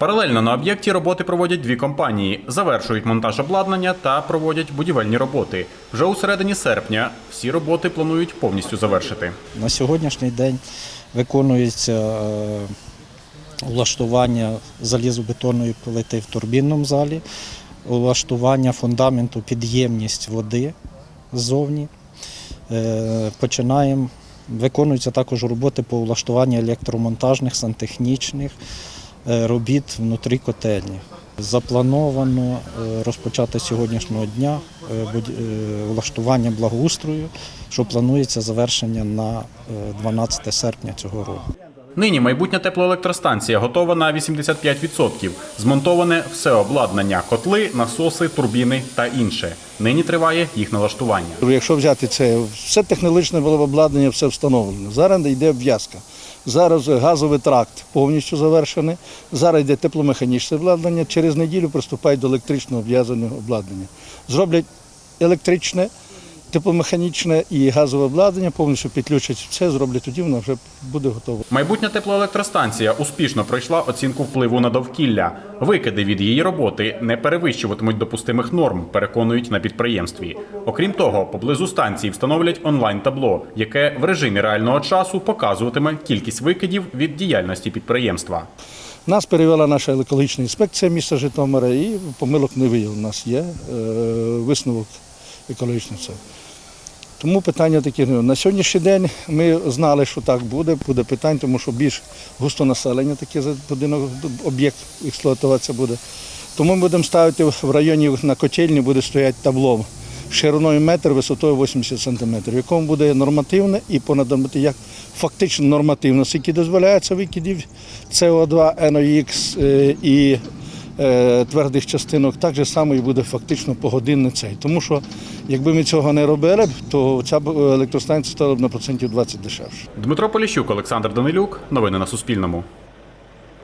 Паралельно на об'єкті роботи проводять дві компанії, завершують монтаж обладнання та проводять будівельні роботи. Вже у середині серпня всі роботи планують повністю завершити. На сьогоднішній день виконується е, влаштування залізобетонної плити в турбінному залі, влаштування фундаменту, підємність води ззовні. Е, Починаємо. Виконуються також роботи по влаштуванню електромонтажних, сантехнічних робіт внутрі котельні. Заплановано е, розпочати сьогоднішнього дня е, е, влаштування благоустрою, що планується завершення на е, 12 серпня цього року. Нині майбутня теплоелектростанція готова на 85%. Змонтоване все обладнання, котли, насоси, турбіни та інше. Нині триває їх налаштування. Якщо взяти це, все технологічне обладнання, все встановлено. Зараз йде обв'язка. Зараз газовий тракт повністю завершений. Зараз йде тепломеханічне обладнання. Через неділю приступають до електричного обв'язаного обладнання. Зроблять електричне, тепломеханічне і газове обладнання, повністю підключать все, зроблять тоді, воно вже буде готово. Майбутня теплоелектростанція успішно пройшла оцінку впливу на довкілля. Викиди від її роботи не перевищуватимуть допустимих норм, переконують на підприємстві. Окрім того, поблизу станції встановлять онлайн-табло, яке в режимі реального часу показуватиме кількість викидів від діяльності підприємства. Нас перевела наша екологічна інспекція міста Житомира і помилок не виявлено. У нас є е, висновок екологічний. Це. Тому питання такі. ну, На сьогоднішній день ми знали, що так буде. Буде питань, тому що більш густо населення таке за будинок, об'єкт експлуатуватися буде. Тому ми будемо ставити в районі на котельні буде стояти табло шириною метр, висотою 80 см, в якому буде нормативне і понад як фактично нормативно, скільки дозволяється викидів СО2, NOx е, і твердих частинок, так же само і буде фактично погодинний цей. Тому що якби ми цього не робили, то ця б електростанція стала б на процентів 20 дешевше. Дмитро Поліщук, Олександр Данилюк. Новини на Суспільному.